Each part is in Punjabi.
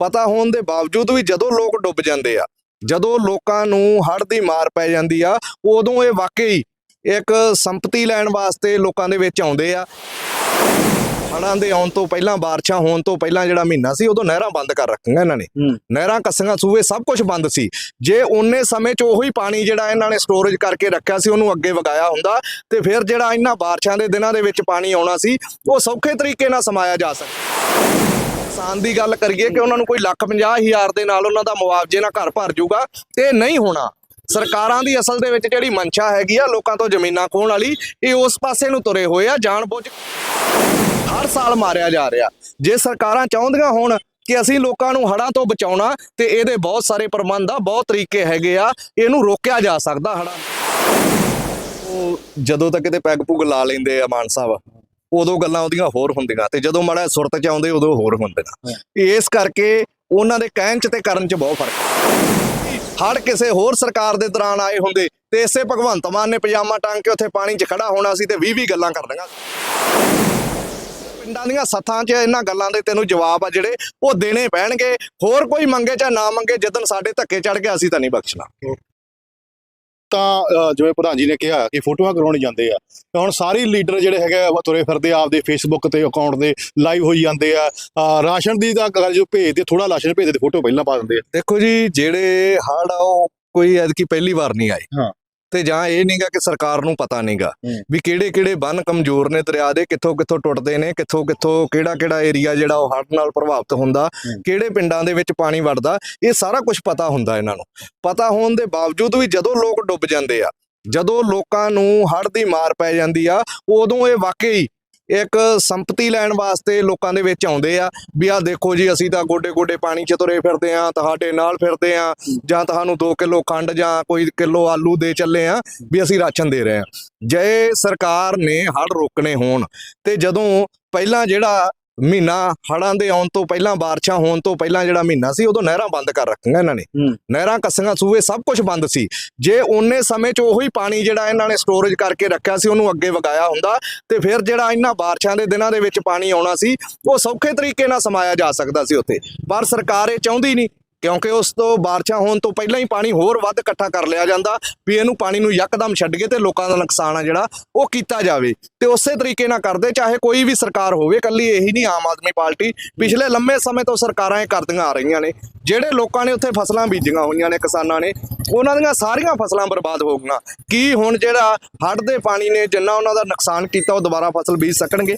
ਪਤਾ ਹੋਣ ਦੇ ਬਾਵਜੂਦ ਵੀ ਜਦੋਂ ਲੋਕ ਡੁੱਬ ਜਾਂਦੇ ਆ ਜਦੋਂ ਲੋਕਾਂ ਨੂੰ ਹੜ੍ਹ ਦੀ ਮਾਰ ਪੈ ਜਾਂਦੀ ਆ ਉਦੋਂ ਇਹ ਵਾਕਈ ਇੱਕ ਸੰਪਤੀ ਲੈਣ ਵਾਸਤੇ ਲੋਕਾਂ ਦੇ ਵਿੱਚ ਆਉਂਦੇ ਆ। ਹੜ੍ਹਾਂ ਦੇ ਆਉਣ ਤੋਂ ਪਹਿਲਾਂ ਬਾਰਿਸ਼ਾਂ ਹੋਣ ਤੋਂ ਪਹਿਲਾਂ ਜਿਹੜਾ ਮਹੀਨਾ ਸੀ ਉਦੋਂ ਨਹਿਰਾਂ ਬੰਦ ਕਰ ਰੱਖੀਆਂ ਇਹਨਾਂ ਨੇ। ਨਹਿਰਾਂ ਕੱਸੀਆਂ ਸੂਏ ਸਭ ਕੁਝ ਬੰਦ ਸੀ। ਜੇ ਉਹਨੇ ਸਮੇਂ 'ਚ ਉਹੀ ਪਾਣੀ ਜਿਹੜਾ ਇਹਨਾਂ ਨੇ ਸਟੋਰੇਜ ਕਰਕੇ ਰੱਖਿਆ ਸੀ ਉਹਨੂੰ ਅੱਗੇ ਵਗਾਇਆ ਹੁੰਦਾ ਤੇ ਫਿਰ ਜਿਹੜਾ ਇਹਨਾਂ ਬਾਰਿਸ਼ਾਂ ਦੇ ਦਿਨਾਂ ਦੇ ਵਿੱਚ ਪਾਣੀ ਆਉਣਾ ਸੀ ਉਹ ਸੌਖੇ ਤਰੀਕੇ ਨਾਲ ਸਮਾਇਆ ਜਾ ਸਕਦਾ। ਕਿਸਾਨ ਦੀ ਗੱਲ ਕਰੀਏ ਕਿ ਉਹਨਾਂ ਨੂੰ ਕੋਈ ਲੱਖ ਪੰਜਾਹ ਹਜ਼ਾਰ ਦੇ ਨਾਲ ਉਹਨਾਂ ਦਾ ਮੁਆਵਜ਼ੇ ਨਾਲ ਘਰ ਭਰ ਜਾਊਗਾ ਤੇ ਨਹੀਂ ਹੋਣਾ। ਸਰਕਾਰਾਂ ਦੀ ਅਸਲ ਦੇ ਵਿੱਚ ਜਿਹੜੀ ਮਨਸ਼ਾ ਹੈਗੀ ਆ, ਲੋਕਾਂ ਤੋਂ ਜ਼ਮੀਨਾਂ ਖੋਹਣ ਵਾਲੀ, ਇਹ ਉਸ ਪਾਸੇ ਨੂੰ ਤੁਰੇ ਹੋਏ ਆ ਜਾਣਬੁੱਝ ਹਰ ਸਾਲ ਮਾਰਿਆ ਜਾ ਰਿਹਾ। ਜੇ ਸਰਕਾਰਾਂ ਚਾਹੁੰਦੀਆਂ ਹੋਣ ਕਿ ਅਸੀਂ ਲੋਕਾਂ ਨੂੰ ਹੜ੍ਹਾਂ ਤੋਂ ਬਚਾਉਣਾ ਤੇ ਇਹਦੇ ਬਹੁਤ ਸਾਰੇ ਪ੍ਰਬੰਧ ਆ, ਬਹੁਤ ਤਰੀਕੇ ਹੈਗੇ ਆ, ਇਹਨੂੰ ਰੋਕਿਆ ਜਾ ਸਕਦਾ ਹੜ੍ਹਾਂ। ਉਹ ਜਦੋਂ ਤੱਕ ਕਿਤੇ ਪੈਗ ਪੁਗ ਲਾ ਲੈਂਦੇ ਆ ਮਾਨ ਸਾਹਿਬ। ਉਦੋਂ ਗੱਲਾਂ ਉਹਦੀਆਂ ਹੋਰ ਹੁੰਦੀਆਂ ਤੇ ਜਦੋਂ ਮਾੜਾ ਸੁਰਤ ਚ ਆਉਂਦੇ ਉਦੋਂ ਹੋਰ ਹੁੰਦੀਆਂ। ਇਸ ਕਰਕੇ ਉਹਨਾਂ ਦੇ ਕਹਿਣ ਚ ਤੇ ਕਰਨ ਚ ਬਹੁਤ ਫ਼ਰਕ ਹੜ ਕਿਸੇ ਹੋਰ ਸਰਕਾਰ ਦੇ ਦੌਰਾਨ ਆਏ ਹੁੰਦੇ ਤੇ ਇਸੇ ਭਗਵੰਤ ਮਾਨ ਨੇ ਪਜਾਮਾ ਟੰਗ ਕੇ ਉੱਥੇ ਪਾਣੀ 'ਚ ਖੜਾ ਹੋਣਾ ਸੀ ਤੇ 20 20 ਗੱਲਾਂ ਕਰਨੀਆਂ ਪਿੰਡਾਂ ਦੀਆਂ ਸੱਥਾਂ 'ਚ ਇਹਨਾਂ ਗੱਲਾਂ ਦੇ ਤੈਨੂੰ ਜਵਾਬ ਆ ਜਿਹੜੇ ਉਹ ਦੇਣੇ ਪੈਣਗੇ। ਹੋਰ ਕੋਈ ਮੰਗੇ ਜਾਂ ਨਾ ਮੰਗੇ ਜਦੋਂ ਸਾਡੇ ਧੱਕੇ ਚੜ ਗਿਆ ਅਸੀਂ ਤਾਂ ਨਹੀਂ ਬਖਸ਼ਣਾ। ਤਾਂ ਜਿਵੇਂ ਪ੍ਰਧਾਨ ਜੀ ਨੇ ਕਿਹਾ ਕਿ ਫੋਟੋਆਂ ਕਰਾਉਣ ਜਾਂਦੇ ਆ। ਤਾਂ ਹੁਣ ਸਾਰੇ ਲੀਡਰ ਜਿਹੜੇ ਹੈਗੇ ਆ, ਤੁਰੇ ਫਿਰਦੇ ਆ ਆਪਦੇ ਫੇਸਬੁੱਕ ਤੇ ਅਕਾਊਂਟ ਦੇ ਲਾਈਵ ਹੋਈ ਜਾਂਦੇ ਆ। ਰਾਸ਼ਨ ਦੀ ਤਾਂ ਗੱਲ ਜੋ ਭੇਜਦੇ ਥੋੜਾ ਰਾਸ਼ਨ ਭੇਜਦੇ ਫੋਟੋ ਪਹਿਲਾਂ ਪਾ ਦਿੰਦੇ ਆ। ਦੇਖੋ ਜੀ ਜਿਹੜੇ ਹੜ ਆ ਉਹ ਕੋਈ ਐਤਕੀ ਪਹਿਲੀ ਵਾਰ ਨਹੀਂ ਆਏ। ਹਾਂ। ਤੇ ਜਾਂ ਇਹ ਨਹੀਂਗਾ ਕਿ ਸਰਕਾਰ ਨੂੰ ਪਤਾ ਨਹੀਂਗਾ। ਵੀ ਕਿਹੜੇ ਕਿਹੜੇ ਬੰਨ ਕਮਜ਼ੋਰ ਨੇ ਦਰਿਆ ਦੇ ਕਿੱਥੋਂ ਕਿੱਥੋਂ ਟੁੱਟਦੇ ਨੇ ਕਿੱਥੋਂ ਕਿੱਥੋਂ ਕਿਹੜਾ ਕਿਹੜਾ ਏਰੀਆ ਜਿਹੜਾ ਉਹ ਹੜ੍ਹ ਨਾਲ ਪ੍ਰਭਾਵਿਤ ਹੁੰਦਾ। ਕਿਹੜੇ ਪਿੰਡਾਂ ਦੇ ਵਿੱਚ ਪਾਣੀ ਵੜਦਾ ਇਹ ਸਾਰਾ ਕੁਝ ਪਤਾ ਹੁੰਦਾ ਇਹਨਾਂ ਨੂੰ ਪਤਾ ਹੋਣ ਦੇ ਬਾਵਜੂਦ ਵੀ ਜਦੋਂ ਲੋਕ ਡੁੱਬ ਜਾਂਦੇ ਆ ਜਦੋਂ ਲੋਕਾਂ ਨੂੰ ਹੜ੍ਹ ਦੀ ਮਾਰ ਪੈ ਜਾਂਦੀ ਆ ਉਦੋਂ ਇਹ ਵਾਕਈ ਇੱਕ ਸੰਪਤੀ ਲੈਣ ਵਾਸਤੇ ਲੋਕਾਂ ਦੇ ਵਿੱਚ ਆਉਂਦੇ ਆ ਵੀ ਆਹ ਦੇਖੋ ਜੀ, ਅਸੀਂ ਤਾਂ ਗੋਡੇ ਗੋਡੇ ਪਾਣੀ 'ਚ ਤੁਰੇ ਫਿਰਦੇ ਆ, ਤੁਹਾਡੇ ਨਾਲ ਫਿਰਦੇ ਆ, ਜਾਂ ਤੁਹਾਨੂੰ 2 ਕਿਲੋ ਖੰਡ ਜਾਂ ਕੋਈ ਕਿਲੋ ਆਲੂ ਦੇ ਚੱਲੇ ਆ, ਵੀ ਅਸੀਂ ਰਾਸ਼ਨ ਦੇ ਰਹੇ ਆ। ਜੇ ਸਰਕਾਰ ਨੇ ਹੜ੍ਹ ਰੋਕਣੇ ਹੋਣ ਤੇ ਜਦੋਂ ਪਹਿਲਾਂ ਜਿਹੜਾ ਮਹੀਨਾ ਹੜ੍ਹਾਂ ਦੇ ਆਉਣ ਤੋਂ ਪਹਿਲਾਂ ਬਾਰਿਸ਼ਾਂ ਹੋਣ ਤੋਂ ਪਹਿਲਾਂ ਜਿਹੜਾ ਮਹੀਨਾ ਸੀ ਉਦੋਂ ਨਹਿਰਾਂ ਬੰਦ ਕਰ ਰੱਖੀਆਂ ਇਹਨਾਂ ਨੇ। ਨਹਿਰਾਂ ਕੱਸੀਆਂ ਸੂਏ ਸਭ ਕੁਝ ਬੰਦ ਸੀ। ਜੇ ਉਹਨੇ ਸਮੇਂ 'ਚ ਉਹੀ ਪਾਣੀ ਜਿਹੜਾ ਇਹਨਾਂ ਨੇ ਸਟੋਰੇਜ ਕਰਕੇ ਰੱਖਿਆ ਸੀ ਉਹਨੂੰ ਅੱਗੇ ਵਗਾਇਆ ਹੁੰਦਾ ਤੇ ਫਿਰ ਜਿਹੜਾ ਇਹਨਾਂ ਬਾਰਿਸ਼ਾਂ ਦੇ ਦਿਨਾਂ ਦੇ ਵਿੱਚ ਪਾਣੀ ਆਉਣਾ ਸੀ ਉਹ ਸੌਖੇ ਤਰੀਕੇ ਨਾਲ ਸਮਾਇਆ ਜਾ ਸਕਦਾ ਸੀ ਉੱਥੇ। ਪਰ ਸਰਕਾਰ ਇਹ ਚਾਹੁੰਦੀ ਨਹੀਂ ਕਿਉਂਕਿ ਉਸ ਤੋਂ ਬਾਰਿਸ਼ਾਂ ਹੋਣ ਤੋਂ ਪਹਿਲਾਂ ਹੀ ਪਾਣੀ ਹੋਰ ਵੱਧ ਇਕੱਠਾ ਕਰ ਲਿਆ ਜਾਂਦਾ, ਵੀ ਇਹਨੂੰ ਪਾਣੀ ਨੂੰ ਯਕਦਮ ਛੱਡ ਕੇ ਤੇ ਲੋਕਾਂ ਦਾ ਨੁਕਸਾਨ ਆ ਜਿਹੜਾ, ਉਹ ਕੀਤਾ ਜਾਵੇ। ਤੇ ਉਸੇ ਤਰੀਕੇ ਨਾਲ ਕਰਦੇ, ਚਾਹੇ ਕੋਈ ਵੀ ਸਰਕਾਰ ਹੋਵੇ ਕੱਲੀ ਇਹੀ ਨਹੀਂ ਆਮ ਆਦਮੀ ਪਾਰਟੀ, ਪਿਛਲੇ ਲੰਮੇ ਸਮੇਂ ਤੋਂ ਸਰਕਾਰਾਂ ਇਹ ਕਰਦੀਆਂ ਆ ਰਹੀਆਂ ਨੇ। ਜਿਹੜੇ ਲੋਕਾਂ ਨੇ ਉੱਥੇ ਫਸਲਾਂ ਬੀਜੀਆਂ ਹੋਈਆਂ ਨੇ ਕਿਸਾਨਾਂ ਨੇ, ਉਹਨਾਂ ਦੀਆਂ ਸਾਰੀਆਂ ਫਸਲਾਂ ਬਰਬਾਦ ਹੋ ਗਈਆਂ। ਕੀ ਹੁਣ ਜਿਹੜਾ ਹੜ੍ਹ ਦੇ ਪਾਣੀ ਨੇ ਜਿੰਨਾ ਉਹਨਾਂ ਦਾ ਨੁਕਸਾਨ ਕੀਤਾ, ਉਹ ਦੁਬਾਰਾ ਫਸਲ ਬੀਜ ਸਕਣਗੇ?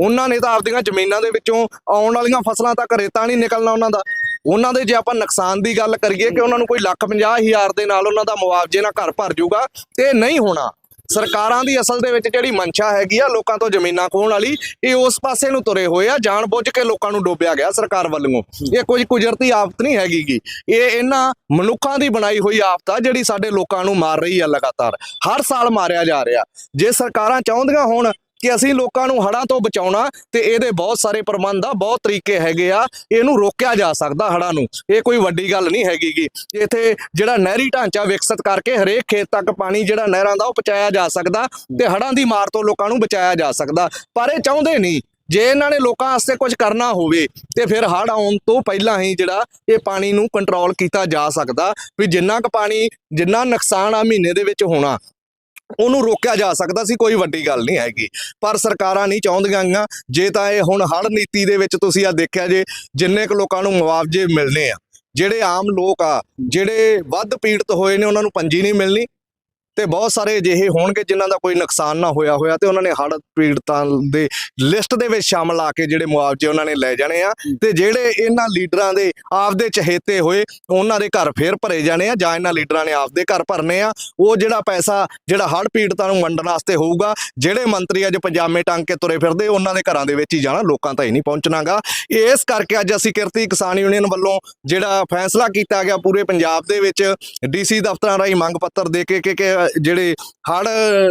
ਉਹਨਾਂ ਨੇ ਤਾਂ ਆਪਦੀਆਂ ਜ਼ਮੀਨਾਂ ਦੇ ਵਿੱਚੋਂ ਆਉਣ ਵਾਲੀਆਂ ਫਸਲਾਂ ਤੱਕ ਰੇਤਾ ਨਹੀਂ ਨਿਕਲਣਾ ਉਹਨਾਂ ਦਾ। ਉਹਨਾਂ ਦੇ ਜੇ ਆਪਾਂ ਨੁਕਸਾਨ ਦੀ ਗੱਲ ਕਰੀਏ ਕਿ ਉਹਨਾਂ ਨੂੰ ਕੋਈ ਲੱਖ ਪੰਜਾਹ ਹਜ਼ਾਰ ਦੇ ਨਾਲ ਉਹਨਾਂ ਦਾ ਮੁਆਵਜ਼ੇ ਨਾਲ ਘਰ ਭਰ ਜਾਊਗਾ ਤੇ ਨਹੀਂ ਹੋਣਾ। ਸਰਕਾਰਾਂ ਦੀ ਅਸਲ ਦੇ ਵਿੱਚ ਜਿਹੜੀ ਮਨਸ਼ਾ ਹੈਗੀ ਆ, ਲੋਕਾਂ ਤੋਂ ਜ਼ਮੀਨਾਂ ਖੋਹਣ ਵਾਲੀ, ਇਹ ਉਸ ਪਾਸੇ ਨੂੰ ਤੁਰੇ ਹੋਏ ਆ ਜਾਣ ਬੁੱਝ ਕੇ ਲੋਕਾਂ ਨੂੰ ਡੋਬਿਆ ਗਿਆ ਸਰਕਾਰ ਵੱਲੋਂ। ਇਹ ਕੋਈ ਕੁਦਰਤੀ ਆਫਤ ਨਹੀਂ ਹੈਗੀਗੀ ਇਹ ਇਹਨਾਂ ਮਨੁੱਖਾਂ ਦੀ ਬਣਾਈ ਹੋਈ ਆਫਤ ਆ, ਜਿਹੜੀ ਸਾਡੇ ਲੋਕਾਂ ਨੂੰ ਮਾਰ ਰਹੀ ਆ ਲਗਾਤਾਰ। ਹਰ ਸਾਲ ਮਾਰਿਆ ਜਾ ਰਿਹਾ। ਜੇ ਸਰਕਾਰਾਂ ਚਾਹੁੰਦੀਆਂ ਹੋਣ ਕਿ ਅਸੀਂ ਲੋਕਾਂ ਨੂੰ ਹੜ੍ਹਾਂ ਤੋਂ ਬਚਾਉਣਾ ਤੇ ਇਹਦੇ ਬਹੁਤ ਸਾਰੇ ਪ੍ਰਬੰਧ ਆ, ਬਹੁਤ ਤਰੀਕੇ ਹੈਗੇ ਆ, ਇਹਨੂੰ ਰੋਕਿਆ ਜਾ ਸਕਦਾ ਹੜ੍ਹਾਂ ਨੂੰ। ਇਹ ਕੋਈ ਵੱਡੀ ਗੱਲ ਨਹੀਂ ਹੈਗੀਗੀ। ਇੱਥੇ ਜਿਹੜਾ ਨਹਿਰੀ ਢਾਂਚਾ ਵਿਕਸਿਤ ਕਰਕੇ ਹਰੇਕ ਖੇਤ ਤੱਕ ਪਾਣੀ ਜਿਹੜਾ ਨਹਿਰਾਂ ਦਾ ਉਹ ਪਹੁੰਚਾਇਆ ਜਾ ਸਕਦਾ ਤੇ ਹੜ੍ਹਾਂ ਦੀ ਮਾਰ ਤੋਂ ਲੋਕਾਂ ਨੂੰ ਬਚਾਇਆ ਜਾ ਸਕਦਾ। ਪਰ ਇਹ ਚਾਹੁੰਦੇ ਨਹੀਂ। ਜੇ ਇਹਨਾਂ ਨੇ ਲੋਕਾਂ ਵਾਸਤੇ ਕੁਝ ਕਰਨਾ ਹੋਵੇ ਤੇ ਫਿਰ ਹੜ੍ਹ ਆਉਣ ਤੋਂ ਪਹਿਲਾਂ ਹੀ ਜਿਹੜਾ ਇਹ ਪਾਣੀ ਨੂੰ ਕੰਟਰੋਲ ਕੀਤਾ ਜਾ ਸਕਦਾ ਵੀ ਜਿੰਨਾ ਕੁ ਪਾਣੀ, ਜਿੰਨਾ ਨੁਕਸਾਨ ਆ ਮਹੀਨੇ ਦੇ ਵਿੱਚ ਹੋਣਾ ਉਹਨੂੰ ਰੋਕਿਆ ਜਾ ਸਕਦਾ ਸੀ, ਕੋਈ ਵੱਡੀ ਗੱਲ ਨਹੀਂ ਹੈਗੀ। ਪਰ ਸਰਕਾਰਾਂ ਨਹੀਂ ਚਾਹੁੰਦੀਆਂ ਗੀਆਂ। ਜੇ ਤਾਂ ਇਹ ਹੁਣ ਹੜ੍ਹ ਨੀਤੀ ਦੇ ਵਿੱਚ ਤੁਸੀਂ ਆ ਦੇਖਿਆ ਜੇ, ਜਿੰਨੇ ਕੁ ਲੋਕਾਂ ਨੂੰ ਮੁਆਵਜ਼ੇ ਮਿਲਨੇ ਆ, ਜਿਹੜੇ ਆਮ ਲੋਕ ਆ, ਜਿਹੜੇ ਵੱਧ ਪੀੜਤ ਹੋਏ ਨੇ, ਉਹਨਾਂ ਨੂੰ ਪੰਜੀ ਨਹੀਂ ਮਿਲਣੀ। ਤੇ ਬਹੁਤ ਸਾਰੇ ਅਜਿਹੇ ਹੋਣਗੇ ਜਿਨ੍ਹਾਂ ਦਾ ਕੋਈ ਨੁਕਸਾਨ ਨਾ ਹੋਇਆ ਹੋਇਆ ਤੇ ਉਹਨਾਂ ਨੇ ਹੜ੍ਹ ਪੀੜਤਾਂ ਦੇ ਲਿਸਟ ਦੇ ਵਿੱਚ ਸ਼ਾਮਲ ਆ ਕੇ ਜਿਹੜੇ ਮੁਆਵਜ਼ੇ ਉਹਨਾਂ ਨੇ ਲੈ ਜਾਣੇ ਆ ਤੇ ਜਿਹੜੇ ਇਹਨਾਂ ਲੀਡਰਾਂ ਦੇ ਆਪਦੇ ਚਹੇਤੇ ਹੋਏ ਉਹਨਾਂ ਦੇ ਘਰ ਫੇਰ ਭਰੇ ਜਾਣੇ ਆ ਜਾਂ ਇਹਨਾਂ ਲੀਡਰਾਂ ਨੇ ਆਪਦੇ ਘਰ ਭਰਨੇ ਆ ਉਹ ਜਿਹੜਾ ਪੈਸਾ ਜਿਹੜਾ ਹੜ੍ਹ ਪੀੜਤਾਂ ਨੂੰ ਵੰਡਣ ਵਾਸਤੇ ਹੋਊਗਾ ਜਿਹੜੇ ਮੰਤਰੀ ਅੱਜ ਪਜਾਮੇ ਟੰਗ ਕੇ ਤੁਰੇ ਫਿਰਦੇ ਉਹਨਾਂ ਦੇ ਘਰਾਂ ਦੇ ਵਿੱਚ ਹੀ ਜਾਣਾ ਲੋਕਾਂ ਤਾਂ ਹੀ ਨਹੀਂ ਪਹੁੰਚਣਾਗਾ। ਇਸ ਕਰਕੇ ਅੱਜ ਅਸੀਂ ਕਿਰਤੀ ਕਿਸਾਨ ਯੂਨੀਅਨ ਵੱਲੋਂ ਜਿਹੜਾ ਫੈਸਲਾ ਕੀਤਾ ਗਿਆ ਪੂਰੇ ਪੰਜਾਬ ਦੇ ਵਿੱਚ ਡੀਸੀ ਦਫ਼ਤਰਾਂ ਰਾਹੀਂ ਮੰਗ ਪੱਤਰ ਦੇ ਕੇ ਕਿ ਕਿ ਜਿਹੜੇ ਹੜ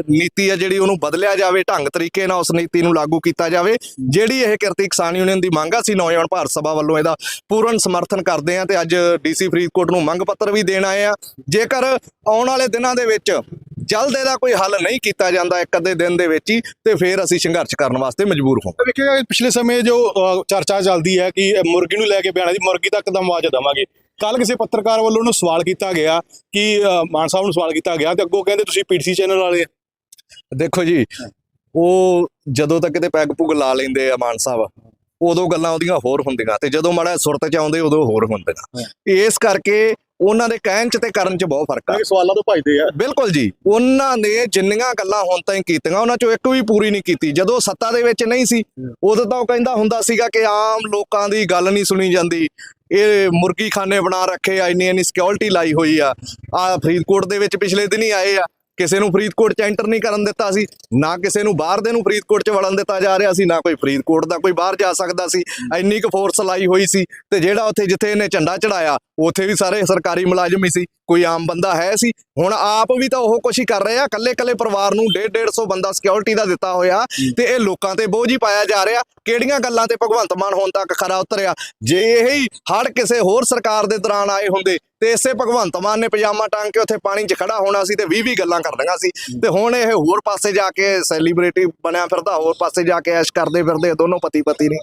ਨੀਤੀ ਆ ਜਿਹੜੀ ਉਹਨੂੰ ਬਦਲਿਆ ਜਾਵੇ, ਢੰਗ ਤਰੀਕੇ ਨਾਲ ਉਸ ਨੀਤੀ ਨੂੰ ਲਾਗੂ ਕੀਤਾ ਜਾਵੇ, ਜਿਹੜੀ ਇਹ ਕਿਰਤੀ ਕਿਸਾਨ ਯੂਨੀਅਨ ਦੀ ਮੰਗ ਆ ਸੀ ਨੌਜਵਾਨ ਭਾਰਤ ਸਭਾ ਵੱਲੋਂ ਇਹਦਾ ਪੂਰਨ ਸਮਰਥਨ ਕਰਦੇ ਆ ਤੇ ਅੱਜ ਡੀਸੀ ਫਰੀਦਕੋਟ ਨੂੰ ਮੰਗ ਪੱਤਰ ਵੀ ਦੇਣ ਆਏ ਆ ਜੇਕਰ ਆਉਣ ਵਾਲੇ ਦਿਨਾਂ ਦੇ ਵਿੱਚ ਜਲਦ ਇਹਦਾ ਕੋਈ ਹੱਲ ਨਹੀਂ ਕੀਤਾ ਜਾਂਦਾ ਇੱਕ ਅੱਧੇ ਦਿਨ ਦੇ ਵਿੱਚ ਹੀ, ਤੇ ਫਿਰ ਅਸੀਂ ਸੰਘਰਸ਼ ਕਰਨ ਵਾਸਤੇ ਮਜਬੂਰ ਹਾਂ ਤਾਂ ਪਿਛਲੇ ਸਮੇਂ ਜੋ ਚਰਚਾ ਚੱਲਦੀ ਹੈ ਕਿ ਮੁਰਗੀ ਨੂੰ ਲੈ ਕੇ ਬਿਆਨਾ ਦੀ ਮੁਰਗੀ ਤੱਕ ਦਾ ਮੁਆਵਜ਼ਾ ਦੇਵਾਂਗੇ ਕੱਲ ਕਿਸੇ ਪੱਤਰਕਾਰ ਵੱਲੋਂ ਉਹਨੂੰ ਸਵਾਲ ਕੀਤਾ ਗਿਆ ਕਿ ਮਾਨ ਸਾਹਿਬ ਨੂੰ ਸਵਾਲ ਕੀਤਾ ਗਿਆ ਤੇ ਅੱਗੋਂ ਕਹਿੰਦੇ ਤੁਸੀਂ ਪੀਟੀਸੀ ਚੈਨਲ ਵਾਲੇ ਆ। ਦੇਖੋ ਜੀ ਉਹ ਜਦੋਂ ਤੱਕ ਕਿਤੇ ਪੈਗ ਪੁਗ ਲਾ ਲੈਂਦੇ ਆ ਮਾਨ ਸਾਹਿਬ ਉਦੋਂ ਗੱਲਾਂ ਉਹਦੀਆਂ ਹੋਰ ਹੁੰਦੀਆਂ ਤੇ ਜਦੋਂ ਮਾੜਾ ਸੁਰਤ ਚ ਆਉਂਦੇ ਉਦੋਂ ਹੋਰ ਹੁੰਦੀਆਂ ਇਸ ਕਰਕੇ ਉਹਨਾਂ ਦੇ ਕਹਿਣ ਚ ਤੇ ਕਰਨ ਚ ਬਹੁਤ ਫ਼ਰਕ ਆ। ਕਿ ਸਵਾਲਾਂ ਤੋਂ ਭੱਜਦੇ ਆ। ਬਿਲਕੁਲ ਜੀ। ਉਹਨਾਂ ਨੇ ਜਿੰਨੀਆਂ ਗੱਲਾਂ ਹੁਣ ਤਾਈਂ ਕੀਤੀਆਂ ਉਹਨਾਂ ਚੋਂ ਇੱਕ ਵੀ ਪੂਰੀ ਨਹੀਂ ਕੀਤੀ। ਜਦੋਂ ਸੱਤਾ ਦੇ ਵਿੱਚ ਨਹੀਂ ਸੀ ਉਦੋਂ ਤਾਂ ਉਹ ਕਹਿੰਦਾ ਹੁੰਦਾ ਸੀਗਾ ਕਿ ਆਮ ਲੋਕਾਂ ਦੀ ਗੱਲ ਨਹੀਂ ਸੁਣੀ ਜਾਂਦੀ। ਇਹ ਮੁਰਗੀ ਖਾਨੇ ਬਣਾ ਰੱਖੇ ਆ ਇੰਨੀ ਇੰਨੀ ਸਿਕਿਉਰਿਟੀ ਲਾਈ ਹੋਈ ਆ। ਆ ਫਰੀਦਕੋਟ ਦੇ ਵਿੱਚ ਪਿਛਲੇ ਦਿਨ ਹੀ ਆਏ ਆ। ਕਿਸੇ ਨੂੰ ਫਰੀਦਕੋਟ ਚ ਐਂਟਰ ਨਹੀਂ ਕਰਨ ਦਿੱਤਾ ਸੀ, ਨਾ ਕਿਸੇ ਨੂੰ ਬਾਹਰ ਦੇ ਨੂੰ ਫਰੀਦਕੋਟ ਚ ਵੜਨ ਦਿੱਤਾ ਜਾ ਰਿਹਾ ਸੀ, ਨਾ ਕੋਈ ਫਰੀਦਕੋਟ ਦਾ ਕੋਈ ਬਾਹਰ ਜਾ ਸਕਦਾ ਸੀ। ਇੰਨੀ ਕੁ ਫੋਰਸ ਲਾਈ ਹੋਈ ਸੀ ਤੇ ਜਿਹੜਾ ਉੱਥੇ ਜਿੱਥੇ ਇਹਨੇ ਝੰਡਾ ਚੜਾਇਆ ਉੱਥੇ ਵੀ ਸਾਰੇ ਸਰਕਾਰੀ ਮੁਲਾਜ਼ਮ ਹੀ ਸੀ, ਕੋਈ ਆਮ ਬੰਦਾ ਹੈ ਸੀ। ਹੁਣ ਆਪ ਵੀ ਤਾਂ ਉਹ ਕੁਛ ਹੀ ਕਰ ਰਹੇ ਆ ਕੱਲੇ ਕੱਲੇ ਪਰਿਵਾਰ ਨੂੰ 1.5 150 ਬੰਦਾ ਸਿਕਿਉਰਿਟੀ ਦਾ ਦਿੱਤਾ ਹੋਇਆ ਤੇ ਇਹ ਲੋਕਾਂ ਤੇ ਬੋਝ ਹੀ ਪਾਇਆ ਜਾ ਰਿਹਾ। ਕਿਹੜੀਆਂ ਗੱਲਾਂ ਤੇ ਭਗਵੰਤ ਮਾਨ ਹੁਣ ਤੱਕ ਖਰਾ ਉਤਰਿਆ? ਜੇ ਇਹ ਹੀ ਹੜ ਕਿਸੇ ਹੋਰ ਸਰਕਾਰ ਦੇ ਦੌਰਾਨ ਆਏ ਹੁੰਦੇ ਤੇ ਇਸੇ ਭਗਵੰਤ ਮਾਨ ਨੇ ਪਜਾਮਾ ਟੰਗ ਕੇ ਉੱਥੇ ਪਾਣੀ 'ਚ ਖੜਾ ਹੋਣਾ ਸੀ ਤੇ 20 20 ਗੱਲਾਂ ਕਰਨੀਆਂ ਸੀ। ਤੇ ਹੁਣ ਇਹ ਹੋਰ ਪਾਸੇ ਜਾ ਕੇ ਸੈਲੀਬ੍ਰਿਟੀ ਬਣਿਆ ਫਿਰਦਾ ਹੋਰ ਪਾਸੇ ਜਾ ਕੇ ਐਸ਼ ਕਰਦੇ ਫਿਰਦੇ ਦੋਨੋਂ ਪਤੀ ਪਤੀ ਨੇ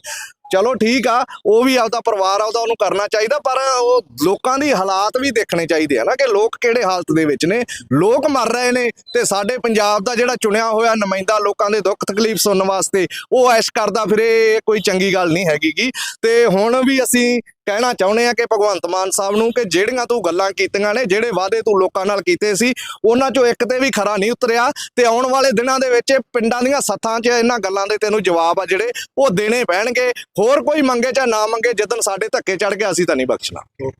ਚਲੋ ਠੀਕ ਆ, ਉਹ ਵੀ ਆਪਦਾ ਪਰਿਵਾਰ ਆ ਉਹਦਾ ਉਹਨੂੰ ਕਰਨਾ ਚਾਹੀਦਾ, ਪਰ ਉਹ ਲੋਕਾਂ ਦੀ ਹਾਲਾਤ ਵੀ ਦੇਖਣੇ ਚਾਹੀਦੇ ਆ ਨਾ ਕਿ ਲੋਕ ਕਿਹੜੇ ਹਾਲਤ ਦੇ ਵਿੱਚ ਨੇ। ਲੋਕ ਮਰ ਰਹੇ ਨੇ ਤੇ ਸਾਡੇ ਪੰਜਾਬ ਦਾ ਜਿਹੜਾ ਚੁਣਿਆ ਹੋਇਆ ਨੁਮਾਇੰਦਾ ਲੋਕਾਂ ਦੇ ਦੁੱਖ ਤਕਲੀਫ ਸੁਣਨ ਵਾਸਤੇ ਉਹ ਐਸ਼ ਕਰਦਾ ਫਿਰੇ, ਇਹ ਕੋਈ ਚੰਗੀ ਗੱਲ ਨਹੀਂ ਹੈਗੀਗੀ ਤੇ ਹੁਣ ਵੀ ਅਸੀਂ ਕਹਿਣਾ ਚਾਹੁੰਦੇ ਆ ਕਿ ਭਗਵੰਤ ਮਾਨ ਸਾਹਿਬ ਨੂੰ ਕਿ ਜਿਹੜੀਆਂ ਤੂੰ ਗੱਲਾਂ ਕੀਤੀਆਂ ਨੇ, ਜਿਹੜੇ ਵਾਅਦੇ ਤੂੰ ਲੋਕਾਂ ਨਾਲ ਕੀਤੇ ਸੀ, ਉਹਨਾਂ ਚੋਂ ਇੱਕ ਤੇ ਵੀ ਖਰਾ ਨਹੀਂ ਉਤਰਿਆ ਤੇ ਆਉਣ ਵਾਲੇ ਦਿਨਾਂ ਦੇ ਵਿੱਚ ਪਿੰਡਾਂ ਦੀਆਂ ਸੱਥਾਂ 'ਚ ਇਹਨਾਂ ਗੱਲਾਂ ਦੇ ਤੈਨੂੰ ਜਵਾਬ ਆ ਜਿਹੜੇ ਉਹ ਦੇਣੇ ਪੈਣਗੇ। ਹੋਰ ਕੋਈ ਮੰਗੇ ਜਾਂ ਨਾ ਮੰਗੇ ਜਦੋਂ ਸਾਡੇ ਧੱਕੇ ਚੜ ਗਿਆ, ਅਸੀਂ ਤਾਂ ਨਹੀਂ ਬਖਸ਼ਣਾ।